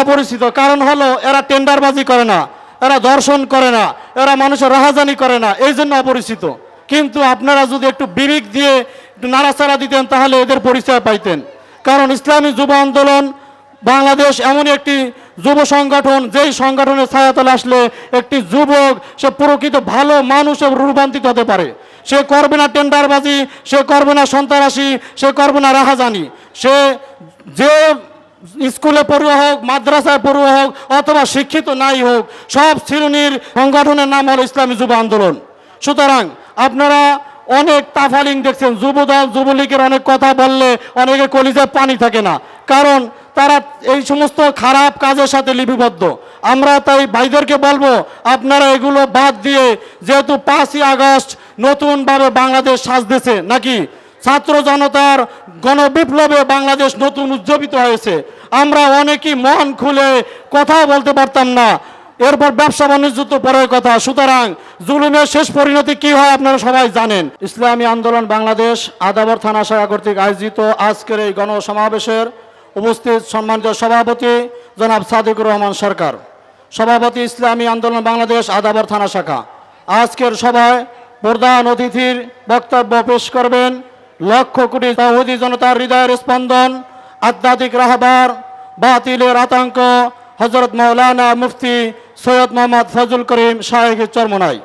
অপরিচিত। কারণ হলো, এরা টেন্ডারবাজি করে না, এরা দর্শন করে না, এরা মানুষের রাহাজানি করে না, এই জন্য অপরিচিত। কিন্তু আপনারা যদি একটু বিবেক দিয়ে নাড়াচাড়া দিতেন, তাহলে এদের পরিচয় পাইতেন। কারণ ইসলামী যুব আন্দোলন, বাংলাদেশ এমন একটি যুব সংগঠন, যেই সংগঠনের ছায়াতলে আসলে একটি যুবক, সে প্রকৃত ভালো মানুষে রূপান্তরিত হতে পারে। সে করবে না টেন্ডারবাজি, সে করবে না সন্ত্রাসী, সে করবে না রাহাজানি। সে যে স্কুলে পড়ুয়া হোক, মাদ্রাসায় পড়ুয়া হোক, অথবা শিক্ষিত নাই হোক, সব শ্রেণির সংগঠনের নাম হলো ইসলামী যুব আন্দোলন। সুতরাং আপনারা অনেক তাফালিং দেখছেন, যুবদল, যুবলীগের অনেক কথা বললে অনেকে কলিজায় পানি থাকে না। কারণ তারা এই সমস্ত খারাপ কাজের সাথে লিপিবদ্ধ। আমরা তাই ভাইদেরকে বলব, আপনারা এগুলো বাদ দিয়ে যেহেতু পাঁচই আগস্ট নতুনভাবে বাংলাদেশ সাজতেছে, নাকি ছাত্র জনতার গণবিপ্লবে বাংলাদেশ নতুন উজ্জীবিত হয়েছে। আমরা অনেকেই মন খুলে কথা বলতে পারতাম না। এরপর ব্যবসা বাণিজ্য তো পরের কথা। সুতরাং জুলুমের শেষ পরিণতি কি হয় আপনারা সবাই জানেন। ইসলামী আন্দোলন বাংলাদেশ, আদাবর থানা শাখা কর্তৃক আয়োজিত আজকের এই গণসমাবেশের উপস্থিত সম্মানিত সভাপতি জনাব সাদিকুর রহমান সরকার, সভাপতি ইসলামী আন্দোলন বাংলাদেশ, আদাবর থানা শাখা। আজকের সভায় প্রধান অতিথির বক্তব্য পেশ করবেন লক্ষ কোটি সৌদি জনতার হৃদয়ের স্পন্দন, আধ্যাত্মিক রাহবার, বাতিলের আতঙ্ক হজরত মৌলানা মুফতি সৈয়দ মোহাম্মদ ফজল করিম শাহেখ চরমনাই।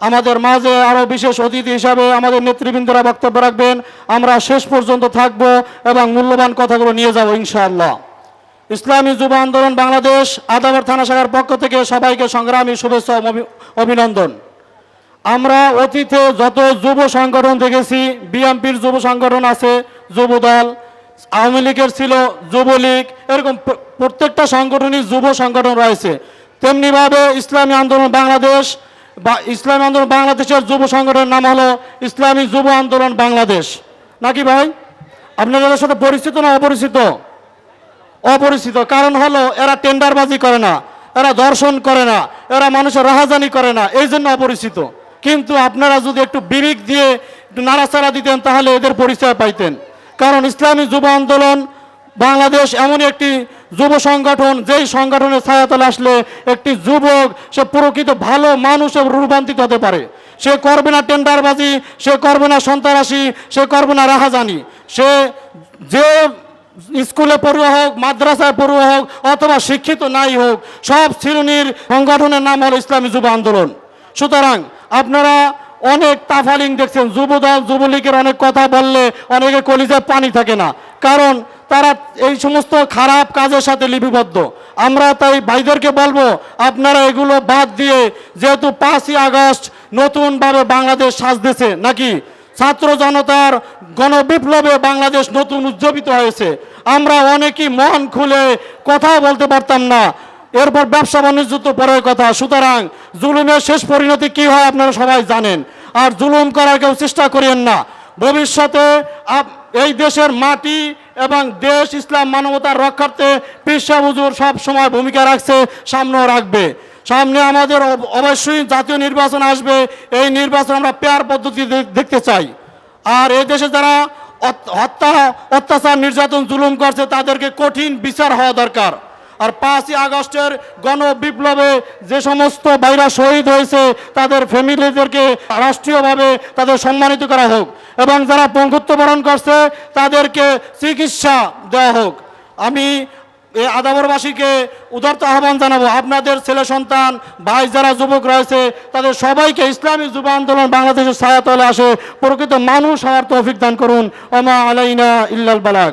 আমাদের মাঝে আরও বিশেষ অতিথি হিসাবে আমাদের নেতৃবৃন্দরা বক্তব্য রাখবেন। আমরা শেষ পর্যন্ত থাকব এবং মূল্যবান কথাগুলো নিয়ে যাব ইনশাআল্লাহ। ইসলামী যুব আন্দোলন বাংলাদেশ আদাবর থানা শাখার পক্ষ থেকে সবাইকে সংগ্রামী শুভেচ্ছা অভি- অভিনন্দন। আমরা অতীতে যত যুব সংগঠন দেখেছি, বিএনপির যুব সংগঠন আছে, যুব দল, আওয়ামী লীগের ছিল যুবলীগ এরকম প্রত্যেকটা সংগঠনই যুব সংগঠন রয়েছে। তেমনিভাবে ইসলামী আন্দোলন বাংলাদেশ, বা ইসলামী আন্দোলন বাংলাদেশের যুব সংগঠনের নাম হলো ইসলামী যুব আন্দোলন বাংলাদেশ। নাকি ভাই? আপনারা এদের সাথে পরিচিত না অপরিচিত? অপরিচিত, কারণ হলো এরা টেন্ডারবাজি করে না, এরা দর্শন করে না, এরা মানুষের রাহাজানি করে না, এই জন্য অপরিচিত। কিন্তু আপনারা যদি একটু বিবেক দিয়ে নাড়াচাড়া দিতেন, তাহলে এদের পরিচয় পাইতেন। কারণ ইসলামী যুব আন্দোলন বাংলাদেশ এমন একটি যুব সংগঠন, যেই সংগঠনের ছায়াতলে আসলে একটি যুবক, সে প্রকৃত ভালো মানুষে রূপান্তরিত হতে পারে। সে করবে না টেন্ডারবাজি, সে করবে না সন্ত্রাসী, সে করবে না রাহাজানি। সে যে স্কুলে পড়ুয়া হোক, মাদ্রাসায় পড়ুয়া হোক, অথবা শিক্ষিত নাই হোক, সব শ্রেণির সংগঠনের নাম হলো ইসলামী যুব আন্দোলন। সুতরাং আপনারা অনেক তাফালিং দেখছেন, যুবদল, যুবলীগের অনেক কথা বললে অনেকে কলিজায় পানি থাকে না। কারণ তারা এই সমস্ত খারাপ কাজের সাথে লিপিবদ্ধ। আমরা তাই ভাইদেরকে বলব, আপনারা এগুলো বাদ দিয়ে যেহেতু পাঁচই আগস্ট নতুনভাবে বাংলাদেশ সাজতেছে, নাকি ছাত্র জনতার গণবিপ্লবে বাংলাদেশ নতুন উজ্জীবিত হয়েছে, আমরা অনেকেই মন খুলে কথা বলতে পারতাম না। এরপর ব্যবসা বাণিজ্য তো পরের কথা। সুতরাং জুলুমের শেষ পরিণতি কি হয় আপনারা সবাই জানেন। আর জুলুম করার কেউ চেষ্টা করিয়েন না। ভবিষ্যতে এই দেশের মাটি এবং দেশ ইসলাম মানবতার রক্ষার্থে পেশা হুজুর সব সময় ভূমিকা রাখছে, সামনেও রাখবে। সামনে আমাদের অবশ্যই জাতীয় নির্বাচন আসবে। এই নির্বাচন আমরা পেয়ার পদ্ধতি দেখতে চাই। আর এই দেশে যারা হত্যা অত্যাচার, নির্যাতন, জুলুম করছে, তাদেরকে কঠিন বিচার হওয়া দরকার। আর পাঁচই আগস্টের গণবিপ্লবে যে সমস্ত ভাইরা শহীদ হয়েছে, তাদের ফ্যামিলিদেরকে রাষ্ট্রীয়ভাবে তাদের সম্মানিত করা হোক এবং যারা পঙ্গুত্ব বরণ করছে, তাদেরকে চিকিৎসা দেওয়া হোক। আমি এই আদাবরবাসীকে উদারত আহ্বান জানাব, আপনাদের ছেলে সন্তান, ভাই যারা যুবক রয়েছে, তাদের সবাইকে ইসলামী যুব আন্দোলন বাংলাদেশের ছায়াতলে আসে, প্রকৃত মানুষ হওয়ার তৌফিক দান করুন। ওমা আলাইনা ইল্লাল বালাগ।